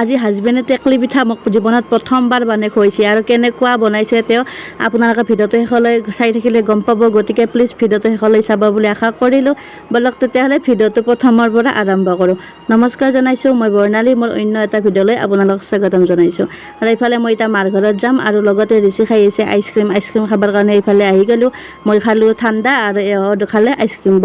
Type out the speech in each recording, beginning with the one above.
আজি হাজবেণ্ডে টেকলি পিঠা মোক জীৱনত প্ৰথমবাৰ বনাই খুৱাইছে। আৰু কেনেকুৱা বনাইছে তেওঁ আপোনালোকে ভিডিঅ'টো শেষলৈ চাই থাকিলে গম পাব। গতিকে প্লিজ ভিডিঅ'টো শেষলৈ চাব বুলি আশা কৰিলোঁ। বলক তেতিয়াহ'লে ভিডিঅ'টো প্ৰথমৰ পৰা আৰম্ভ কৰোঁ। নমস্কাৰ জনাইছোঁ মই বৰ্ণালী। মোৰ অন্য এটা ভিডিঅ'লৈ আপোনালোকক স্বাগতম জনাইছোঁ। আৰু এইফালে মই এতিয়া মাৰ ঘৰত যাম আৰু লগতে ৰিচি খাই আহিছে আইচক্ৰীম আইচক্ৰীম খাবৰ কাৰণে এইফালে আহি গ'লোঁ। মই খালোঁ ঠাণ্ডা আৰু এওঁ খালে আইচক্ৰীম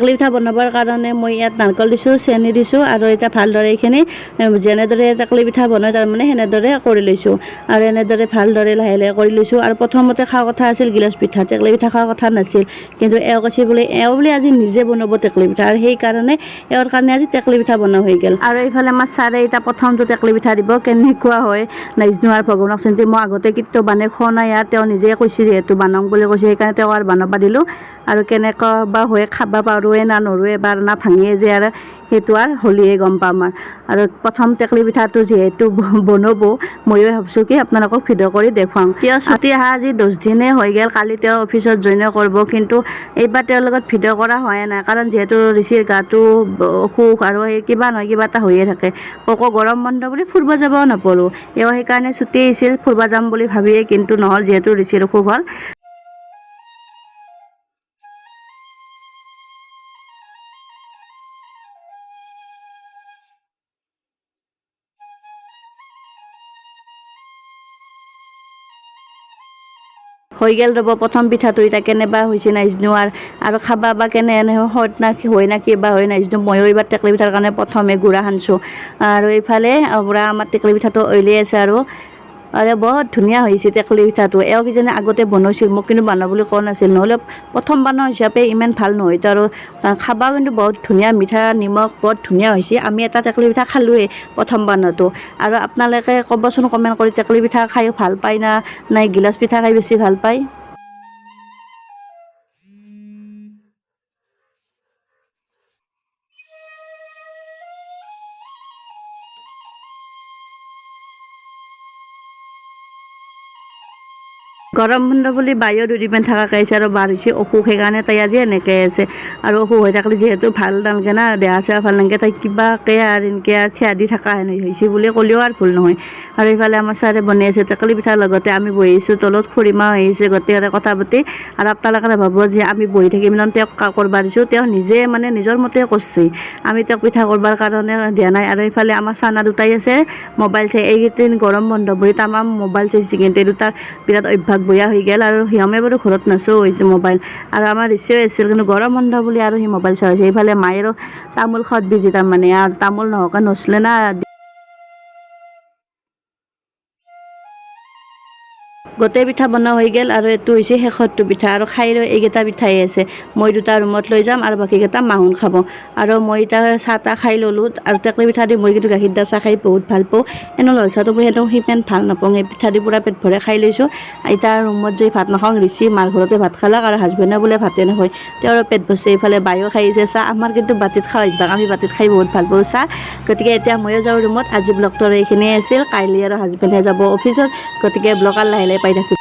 টেকলি পিঠা বনাবৰ কাৰণে মই ইয়াত নাৰিকল দিছোঁ, চেনি দিছোঁ আৰু এতিয়া ভালদৰে এইখিনি যেনেদৰে টেকলি পিঠা বনাই তাৰমানে সেনেদৰে কৰি লৈছোঁ। আৰু এনেদৰে ভালদৰে লাহে লাহে কৰি লৈছোঁ। আৰু প্ৰথমতে খোৱা কথা আছিল গিলাচ পিঠা, টেকলি পিঠা খোৱা কথা নাছিল। কিন্তু এওঁ কৈছে বোলে, এওঁ বোলে আজি নিজে বনাব টেকলি পিঠা। আৰু সেইকাৰণে এওঁৰ কাৰণে আজি টেকলি পিঠা বনোৱা হৈ গ'ল। আৰু এইফালে আমাৰ ছাৰে এতিয়া প্ৰথমটো টেকলি পিঠা দিব, কেনেকুৱা হয় নাইজনো আৰু ভগৱানক চিন্তি। মই আগতে কিন্তু বানে খোৱা নাই আৰু তেওঁ নিজে কৈছে যিহেতু বানাওঁ বুলি কৈছে, সেইকাৰণে তেওঁ আৰু বনাব দিলোঁ। আৰু কেনেকুৱা বা হৈ খাব পাৰোঁৱে না নৰোৱে বা না ভাঙিয়ে যে আৰু সেইটো আৰু হ'লিয়ে গম পাম আৰু। আৰু প্ৰথম টেকলি পিঠাটো যিহেতু বনাব ময়ো ভাবছোঁ কি আপোনালোকক ভিডিঅ' কৰি দেখুৱাম। কিয় ছুটি অহা আজি দহ দিনেই হৈ গ'ল কালি তেওঁ অফিচত জইন কৰিব কিন্তু এইবাৰ তেওঁৰ লগত ভিডিঅ' কৰা হোৱাই নাই কাৰণ যিহেতু ঋষিৰ গাটো অসুখ আৰু সেই কিবা নহয় কিবা এটা হৈয়ে থাকে। আকৌ গৰম বন্ধ বুলি ফুৰিব যাব নাপালোঁ এওঁ সেইকাৰণে ছুটি আহিছিল ফুৰিব যাম বুলি ভাবিয়ে কিন্তু নহ'ল যিহেতু ঋষিৰ অসুখ হ'ল। হৈ গেল ৰ'ব, প্ৰথম পিঠাটো এতিয়া কেনেবা হৈছে নাইজনো আৰু আৰু খাবা বা কেনে এনে হত না কি হয় না কিবা হয় নাইজনো ময়ো এইবাৰ টেকলি পিঠাৰ কাৰণে প্ৰথমে গুড়া সানিছোঁ। আৰু এইফালে পুৰা আমাৰ টেকলি পিঠাটো অইলি আছে আৰু আৰু বহুত ধুনীয়া হৈছে টেকলি পিঠাটো এওঁ কিজানি আগতে বনাইছিল মোক কিন্তু বনাবলৈ কোৱা নাছিল। নহ'লে প্ৰথম বনোৱা হিচাপে ইমান ভাল নহয়তো আৰু খাবা কিন্তু বহুত ধুনীয়া মিঠা নিমখ বহুত ধুনীয়া হৈছে। আমি এটা টেকলি পিঠা খালোঁৱেই প্ৰথম বনোৱাটো আৰু আপোনালোকে ক'বচোন কমেণ্ট কৰি টেকলি পিঠা খাই ভাল পায় না নাই গিলাচ পিঠা খাই বেছি ভাল পায়? গৰম বন্ধ বুলি বায়ু দুদিনমান থকাকৈ আহিছে আৰু বাৰ হৈছে অসুখ, সেইকাৰণে তাই আজি এনেকৈ আছে। আৰু অসুখ হৈ থাকিলে যিহেতু ভালো নালাগে না দেহা চেহা ভালো নালাগে, তাই কিবাকৈ আৰু এনেকৈ আৰু থিয়া দি থকা হেন হৈছে বুলি ক'লেও আৰু ভুল নহয়। আৰু এইফালে আমাৰ ছাৰে বনাই আছে, টেকেলি পিঠাৰ লগতে আমি বহি বহিছোঁ তলত খুৰীমা আহিছে গোটেইকেইটা কথা পাতি। আৰু আপোনালোকে ভাবিব যে আমি বহি থাকিম ন তেওঁক কৰিব দিছোঁ, তেওঁ নিজে মানে নিজৰ মতে কৰিছে। আমি তেওঁক পিঠা কৰিবৰ কাৰণে দিয়া নাই। আৰু এইফালে আমাৰ চানা দুটাই আছে, মোবাইল চাই, এইকেইদিন গৰম বন্ধ বুলি তামাম মোবাইল চাইছে কিন্তু দুটাৰ বিৰাট অভ্যাস বয়া হৈ গ'ল আৰু হিয়মে বাৰু ঘৰত নাচো এইটো মোবাইল আৰু আমাৰ ৰিচিও আছিল কিন্তু গৰম বন্ধ বুলি আৰু সি মোবাইল চাইছে এইফালে মায়েৰো তামোল খত বিজি তাৰমানে, আৰু তামোল নহওঁকে নচলে না। গোটেই পিঠা বনোৱা হৈ গ'ল আৰু এইটো হৈছে শেষৰটো পিঠা। আৰু খাই এইকেইটা পিঠাই আছে। মই দুটা ৰুমত লৈ যাম আৰু বাকীকেইটা মাহুন খাব। আৰু মই এতিয়া চাহ তাহ খাই ল'লোঁ আৰু টেকলি পিঠা দি মই কিন্তু গাখীৰ দিয়া চাহ খাই বহুত ভালো পাওঁ। এনেও লাল চাহটো মই সেইটো সিমান ভালো নাপাওঁ। এই পিঠা দি পূৰা পেট ভৰাই খাই লৈছোঁ। এতিয়া ৰুমত যাই ভাত নাখাওঁ ৰিচি মাৰ ঘৰতে ভাত খালাক আৰু হাজবেণ্ডে বোলে ভাতে নাখায় তেওঁৰ পেট ভৰছে, এইফালে বায়ো খাইছে চাহ আমাৰ কিন্তু বাতিত খোৱা অভ্যাস আমি বাতিত খাই বহুত ভালো পাওঁ চাহ। গতিকে এতিয়া ময়ো যাওঁ ৰুমত। আজি ব্লগটো আৰু এইখিনিয়ে আছিল। কাইলৈ আৰু হাজবেণ্ডে যাব অফিচত। গতিকে ব্লগ আৰু লাহে লাহে পাই রাখি